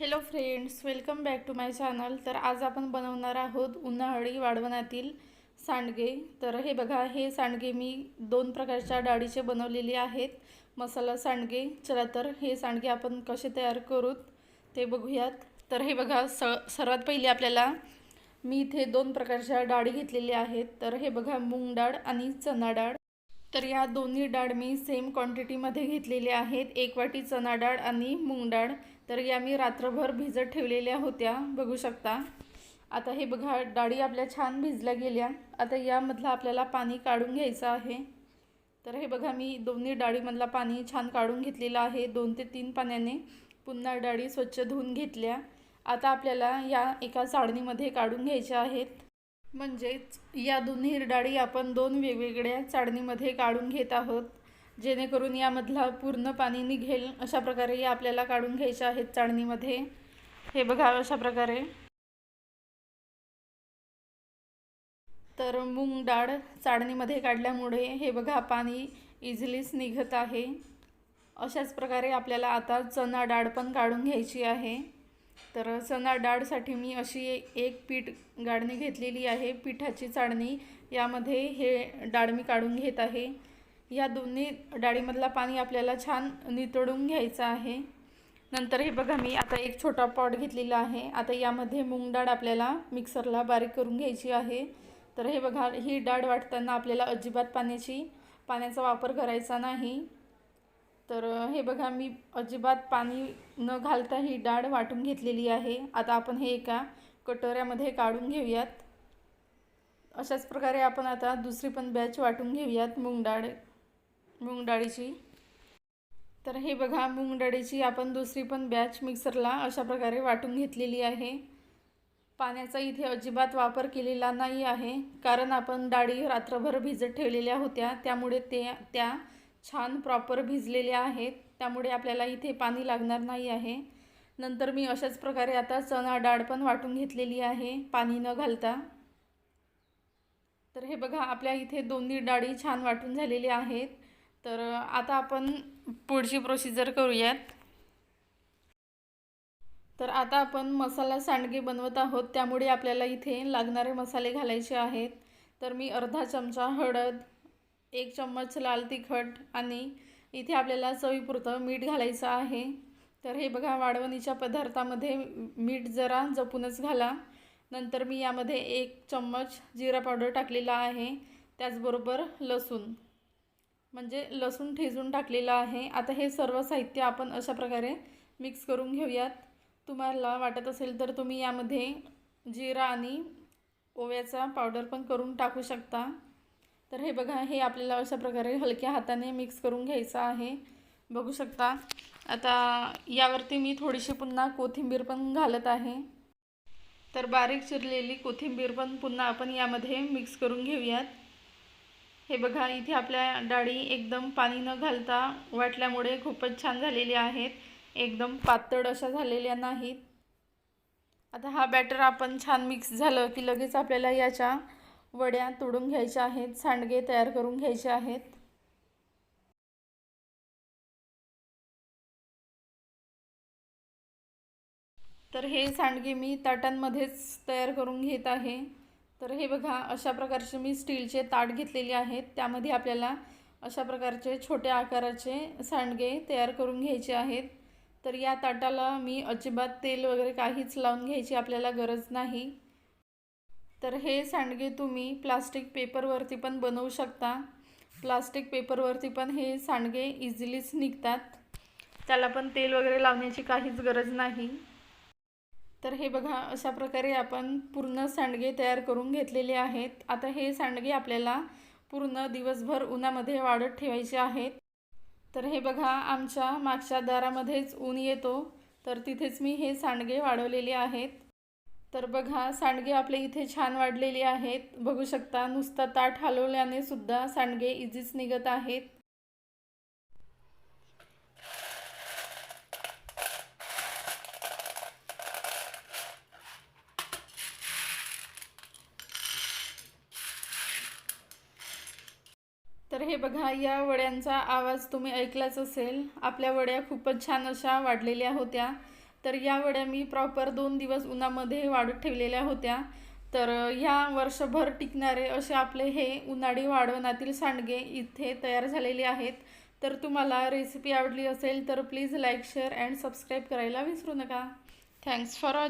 Hello friends welcome back to my channel तर आज आपण बनवणार आहोत उन्हाळी वाढवणातील सांडगे. तर हे बघा हे सांडगे मी दोन प्रकारच्या डाळीचे बनवलेले आहेत. मसाला सांडगे चला तर हे सांडगे आपण कसे तयार करूत ते बघूयात. तर हे बघा स सर्वात पहिले आपल्याला मी इथे दोन प्रकारच्या डाळी घेतलेल्या आहेत. तर हे बघा मूग डाळ आणि चना डाळ. तर या दोन्ही डाळ मी सेम क्वांटिटीमध्ये घेतलेल्या आहेत. एक वाटी चना डाळ आणि मूग डाळ. तर या मी रात्रभर भिजत ठेवलेल्या होत्या बघू शकता. आता हे बघा डाळी आपल्या छान भिजल्या गेल्या. आता यामधला आपल्याला पाणी काढून घ्यायचं आहे. तर हे बघा मी दोन्ही डाळीमधला पाणी छान काढून घेतलेलं आहे दोन ते तीन पाण्याने. पुन्हा डाळी स्वच्छ धुवून घेतल्या. आता आपल्याला या एका चाळणीमध्ये काढून घ्यायच्या आहेत. म्हणजेच या दोन्ही डाळी आपण दोन वेगवेगळ्या चाळणीमध्ये काढून घेत आहोत. जेणेकरून यामधला पूर्ण पाणी निघेल अशा प्रकारे या आपल्याला काढून घ्यायच्या आहेत चाळणीमध्ये. हे बघा अशा प्रकारे. तर मूग डाळ चाळणीमध्ये काढल्यामुळे हे बघा पाणी इझिलीच निघत आहे. अशाच प्रकारे आपल्याला आता चणा डाळ पण काढून घ्यायची आहे. तर चणा डाळसाठी मी अशी एक पीठ गाळणी घेतलेली आहे. पिठाची चाळणी यामध्ये हे डाळ मी काढून घेत आहे. या दोन्ही डाळीमधला पाणी आपल्याला छान नितळून घ्यायचं आहे. नंतर हे बघा मी आता एक छोटा पॉट घेतलेला आहे. आता यामध्ये मूग डाळ आपल्याला मिक्सरला बारीक करून घ्यायची आहे. तर हे बघा ही डाळ वाटताना आपल्याला अजिबात पाण्याची पाण्याचा वापर करायचा नाही. तर हे बघा मी अजिबात पाणी न घालता ही डाळ वाटून घेतलेली आहे. आता आपण हे एका कटोऱ्यामध्ये काढून घेऊयात. अशाच प्रकारे आपण आता दुसरी पण बॅच वाटून घेऊयात मूग डाळ. डाळीची तर हे बघा मूग डाळीची आपण दुसरी पण बॅच मिक्सरला अशा प्रकारे वाटून घेतलेली आहे. पाण्याचा इथे अजिबात वापर केलेला नाही आहे कारण आपण डाळी रात्रभर भिजत ठेवलेल्या होत्या. त्यामुळे ते त्या छान प्रॉपर भिजलेल्या आहेत. त्यामुळे आपल्याला इथे पाणी लागणार नाही आहे. नंतर मी अशाच प्रकारे आता चणा डाळ पण वाटून घेतलेली आहे पाणी न घालता. तर हे बघा आपल्या इथे दोन्ही डाळी छान वाटून झालेल्या आहेत. तर आता आपण पुढची प्रोसिजर करूयात. तर आता आपण मसाला सांडगे बनवत आहोत. त्यामुळे आपल्याला इथे लागणारे मसाले घालायचे आहेत. तर मी अर्धा चमचा हळद एक चम्मच लाल तिखट आणि इथे आपल्याला चवीपुरतं मीठ घालायचं आहे. तर हे बघा वाढवणीच्या पदार्थामध्ये मीठ जरा जपूनच घाला. नंतर मी यामध्ये एक चम्मच जिरा पावडर टाकलेला आहे. त्याचबरोबर लसूण. म्हणजे लसूण ठेचून टाकलेलं आहे. आता हे सर्व साहित्य आपण अशा प्रकारे मिक्स करून घेऊयात. तुम्हाला वाटत असेल तर तुम्ही यामध्ये जिरा आणि ओव्याचा पावडर पण करून टाकू शकता. तर हे बघा हे आपल्याला अशा प्रकारे हलक्या हाताने मिक्स करून घ्यायचं आहे. बघू शकता. आता यावरती मी थोडीशी पुन्हा कोथिंबीर पण घालत आहे. तर बारीक चिरलेली कोथिंबीर पण पुन्हा आपण यामध्ये मिक्स करून घेऊयात. हे बघा इथे आपल्या डाळी एकदम पाणी न घालता वाटल्यामुळे खूपच छान झालेल्या आहेत. एकदम पातळ अशा झालेल्या नाहीत. आता हा बॅटर आपण छान मिक्स झालं की लगेच आपल्याला याच्या वड्या तोडून घ्यायच्या आहेत सांडगे तयार करून घ्यायचे आहेत. तर हे सांडगे मी ताटांमध्येच तयार करून घेत आहे. तर हे बघा अशा प्रकारचे मी स्टीलचे ताट घेतलेले आहेत. त्यामध्ये आपल्याला अशा प्रकारचे छोट्या आकाराचे सांडगे तयार करून घ्यायचे आहेत. तर या ताटाला मी अजिबात तेल वगैरे काहीच लावून घ्यायची आपल्याला गरज नाही. तर हे सांडगे तुम्ही प्लास्टिक पेपरवरती पण बनवू शकता. प्लास्टिक पेपरवरती पण हे सांडगे इझिलीच निघतात. त्याला पण तेल वगैरे लावण्याची काहीच गरज नाही. तर हे बघा अशा प्रकारे आपण पूर्ण सांडगे तयार करून घेतलेले आहेत. आता हे सांडगे आपल्याला पूर्ण दिवसभर उन्हामध्ये वाढत ठेवायचे आहेत. तर हे बघा आमच्या मागच्या दारामध्येच ऊन येतो. तर तिथेच मी हे सांडगे वाढवलेले आहेत. तर बघा सांडगे आपले इथे छान वाढलेले आहेत. बघू शकता नुसता ताट हलवल्याने सुद्धा सांडगे इझीच निघत आहेत. तर हे बघा या वड्यांचा आवाज तुम्ही ऐकलाच असेल. आपल्या वड्या खूपच छान अशा वाढलेल्या होत्या. तर या वड्या मी प्रॉपर दोन दिवस उन्हामध्ये वाढत ठेवलेल्या होत्या. तर ह्या वर्षभर टिकणारे असे आपले हे उन्हाळी वाढवणातील सांडगे इथे तयार झालेले आहेत. तर तुम्हाला रेसिपी आवडली असेल तर please like share and subscribe करायला विसरू नका. Thanks for watching